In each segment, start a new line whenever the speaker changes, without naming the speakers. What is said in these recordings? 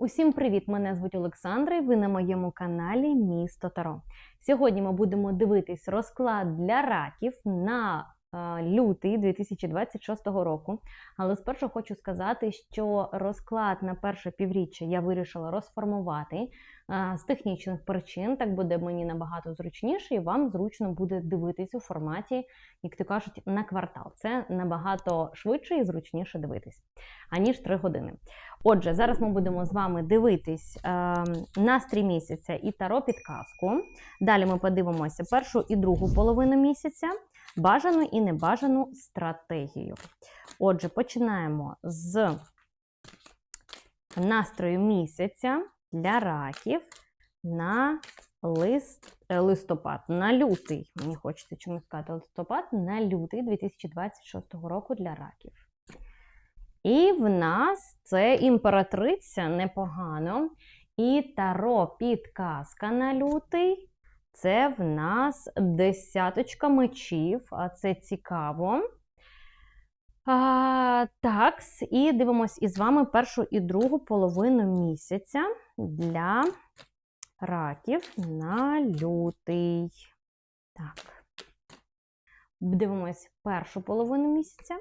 Усім привіт! Мене звуть Олександра і ви на моєму каналі Місто Таро. Сьогодні ми будемо дивитись розклад для раків на лютий 2026 року. Але спершу хочу сказати, що розклад на перше півріччя я вирішила розформувати е, з технічних причин. Так буде мені набагато зручніше, і вам зручно буде дивитись у форматі, як то кажуть, на квартал. Це набагато швидше і зручніше дивитись, аніж 3 години. Отже, зараз ми будемо з вами дивитись е, настрій місяця і таро підказку. Далі ми подивимося першу і другу половину місяця, бажану і небажану стратегію. Отже, починаємо з настрою місяця для раків на лист, е, листопад, на лютий. Мені хочеться чомусь сказати листопад, на лютий 2026 року для раків. І в нас це імператриця непогано. І таро підказка на лютий. Це в нас десяточка мечів, а це цікаво. А, Так, і дивимось із вами першу і другу половину місяця для раків на лютий. Так. Дивимось першу половину місяця.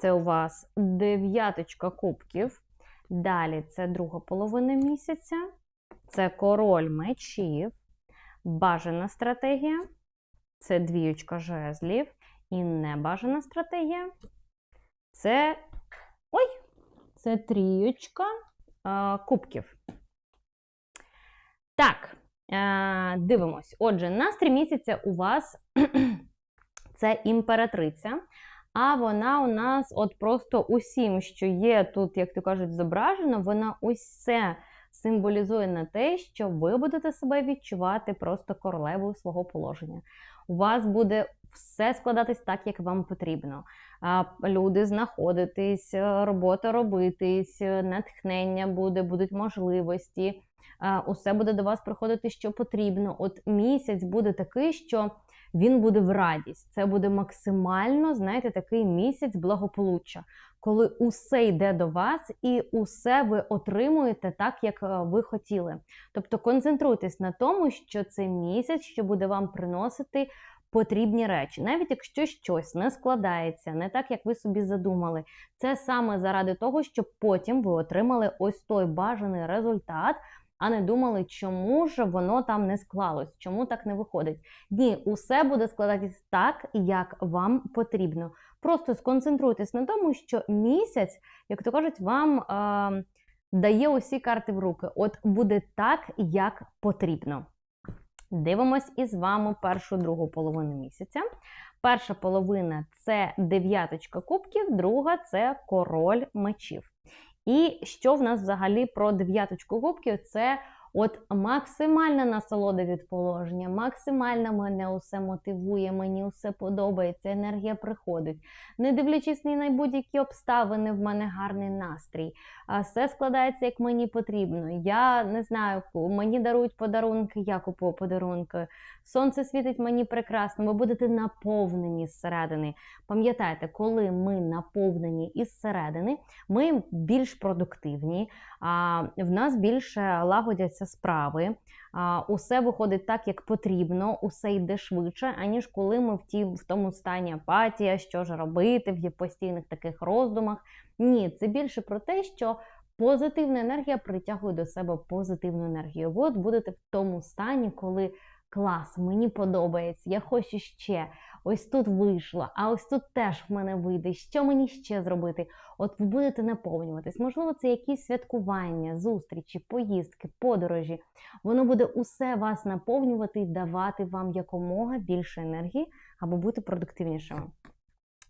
Це у вас дев'яточка кубків. Далі це друга половина місяця. Це король мечів, бажана стратегія. Це двіючка жезлів. І небажана стратегія. Це. Ой! Це трієчка е, кубків. Так, е, дивимось. Отже, настрій місяця у вас це імператриця. А вона у нас от просто усім, що є тут, як то кажуть, зображено, вона усе символізує на те, що ви будете себе відчувати просто королевою свого положення. У вас буде все складатись так, як вам потрібно. Люди знаходитись, робота робитись, натхнення буде, будуть можливості. Усе буде до вас приходити, що потрібно. От місяць буде такий, що він буде в радість. Це буде максимально, знаєте, такий місяць благополуччя, коли усе йде до вас і усе ви отримуєте так, як е, ви хотіли. Тобто концентруйтесь на тому, що це місяць, що буде вам приносити. Потрібні речі, навіть якщо щось не складається, не так, як ви собі задумали, це саме заради того, щоб потім ви отримали ось той бажаний результат, а не думали, чому ж воно там не склалось, чому так не виходить. Ні, усе буде складатись так, як вам потрібно. Просто сконцентруйтесь на тому, що місяць, як то кажуть, вам е, дає усі карти в руки. От буде так, як потрібно. Дивимось із вами першу другу половину місяця. Перша половина це дев'яточка кубків, друга це король мечів. І що в нас взагалі про дев'яточку губків? Це от максимальна насолода від положення, максимально мене усе мотивує, мені усе подобається, енергія приходить. Не дивлячись ні на будь-які обставини, в мене гарний настрій. Все складається, як мені потрібно. Я не знаю, мені дарують подарунки, я купую подарунки. Сонце світить мені прекрасно, ви будете наповнені зсередини. Пам'ятайте, коли ми наповнені із середини, ми більш продуктивні, а в нас більше лагодяться справи. Усе виходить так, як потрібно, усе йде швидше, аніж коли ми в ті, в тому стані апатія, що ж робити, в постійних таких роздумах. Ні, це більше про те, що позитивна енергія притягує до себе позитивну енергію. От будете в тому стані, коли клас, мені подобається, я хочу ще. Ось тут вийшло, а ось тут теж в мене вийде. Що мені ще зробити? От ви будете наповнюватись. Можливо, це якісь святкування, зустрічі, поїздки, подорожі. Воно буде усе вас наповнювати і давати вам якомога більше енергії, аби бути продуктивнішими.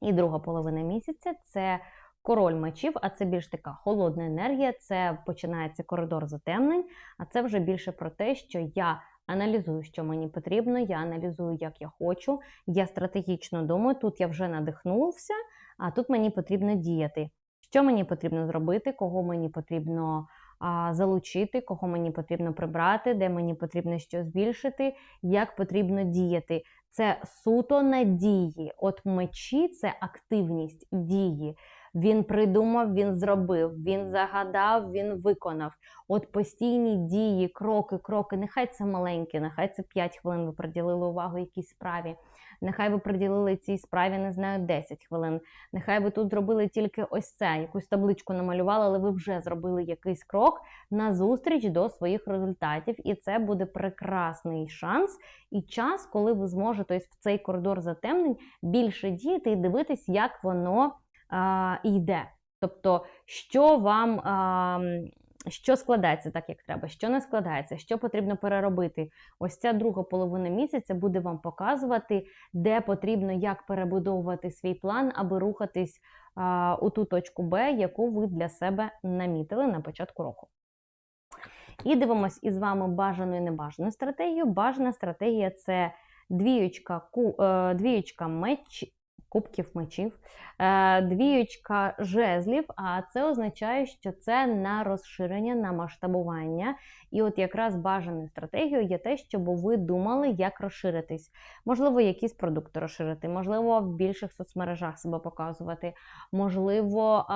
І друга половина місяця це король мечів, а це більш така холодна енергія, це починається коридор затемнень, а це вже більше про те, що я аналізую, що мені потрібно, я аналізую, як я хочу, я стратегічно думаю, тут я вже надихнувся, а тут мені потрібно діяти. Що мені потрібно зробити, кого мені потрібно а, залучити, кого мені потрібно прибрати, де мені потрібно що збільшити, як потрібно діяти. Це суто надії. От мечі це активність дії. Він придумав, він зробив, він загадав, він виконав. От постійні дії, кроки, кроки. Нехай це маленькі, нехай це 5 хвилин ви приділили увагу якійсь справі. Нехай ви приділили цій справі, не знаю, 10 хвилин. Нехай ви тут зробили тільки ось це, якусь табличку намалювали, але ви вже зробили якийсь крок на зустріч до своїх результатів. І це буде прекрасний шанс і час, коли ви зможете ось в цей коридор затемнень більше діяти і дивитись, як воно йде. Тобто, що вам. Що складається так, як треба, що не складається, що потрібно переробити. Ось ця друга половина місяця буде вам показувати, де потрібно як перебудовувати свій план, аби рухатись у ту точку Б, яку ви для себе намітили на початку року. І дивимось із вами бажану і небажану стратегію. Бажана стратегія це двіючка, ку, е, двіючка меч, кубків мечів, е, двіючка жезлів, а це означає, що це на розширення, на масштабування. І от якраз бажаною стратегією є те, щоб ви думали, як розширитись. Можливо, якісь продукти розширити, можливо, в більших соцмережах себе показувати, можливо,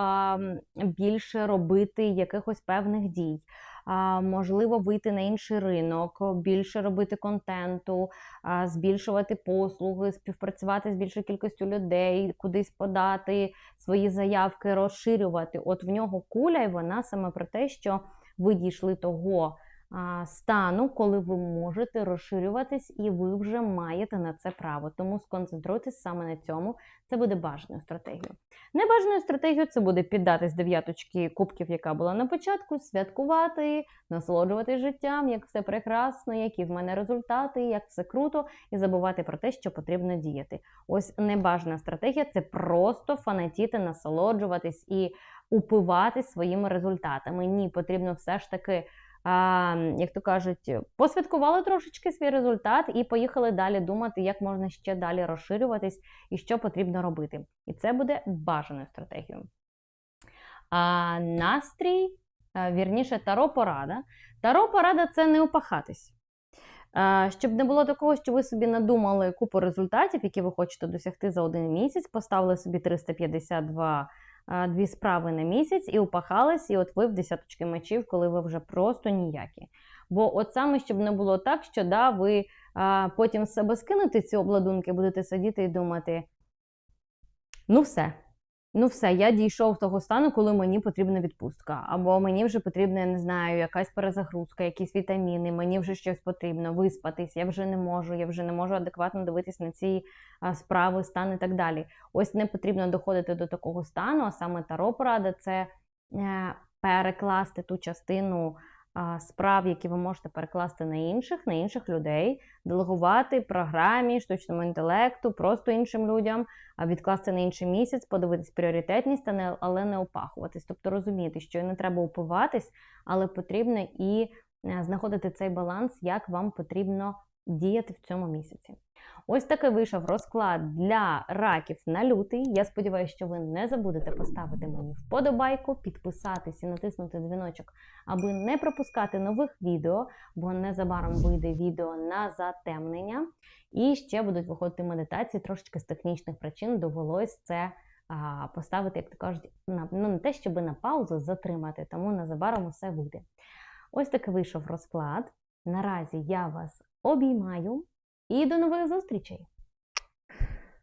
більше робити якихось певних дій можливо, вийти на інший ринок, більше робити контенту, збільшувати послуги, співпрацювати з більшою кількістю людей, кудись подати свої заявки, розширювати. От в нього куля, і вона саме про те, що ви дійшли того стану, коли ви можете розширюватись, і ви вже маєте на це право. Тому сконцентруйтесь саме на цьому. Це буде бажаною стратегією. Небажаною стратегією це буде піддатись дев'яточки кубків, яка була на початку, святкувати, насолоджуватись життям, як все прекрасно, які в мене результати, як все круто, і забувати про те, що потрібно діяти. Ось небажана стратегія це просто фанатіти, насолоджуватись і упиватись своїми результатами. Ні, потрібно все ж таки як то кажуть, посвяткували трошечки свій результат і поїхали далі думати, як можна ще далі розширюватись і що потрібно робити. І це буде бажаною стратегією. А настрій, вірніше, таро порада. Таро порада це не опахатись. Щоб не було такого, що ви собі надумали купу результатів, які ви хочете досягти за один місяць, поставили собі 352 дві справи на місяць і упахались, і от ви в десяточки мечів, коли ви вже просто ніякі. Бо от саме, щоб не було так, що да, ви а, потім з себе скинете ці обладунки, будете сидіти і думати: ну все. Ну, все, я дійшов того стану, коли мені потрібна відпустка. Або мені вже потрібна, я не знаю, якась перезагрузка, якісь вітаміни, мені вже щось потрібно, виспатись, я вже не можу, я вже не можу адекватно дивитись на ці справи, стан і так далі. Ось не потрібно доходити до такого стану, а саме таро порада це е, перекласти ту частину справ, які ви можете перекласти на інших, на інших людей, делегувати програмі, штучному інтелекту, просто іншим людям, відкласти на інший місяць, подивитись пріоритетність, але не опахуватись. Тобто розуміти, що не треба упиватись, але потрібно і е, знаходити цей баланс, як вам потрібно діяти в цьому місяці. Ось такий вийшов розклад для раків на лютий. Я сподіваюся, що ви не забудете поставити мені вподобайку, підписатись і натиснути дзвіночок, аби не пропускати нових відео, бо незабаром вийде відео на затемнення. І ще будуть виходити медитації трошечки з технічних причин. Довелось це а, поставити, як то кажуть, на ну не те, щоб на паузу затримати, тому незабаром усе вийде. Ось такий вийшов розклад. Наразі я вас обіймаю. І до нових зустрічей!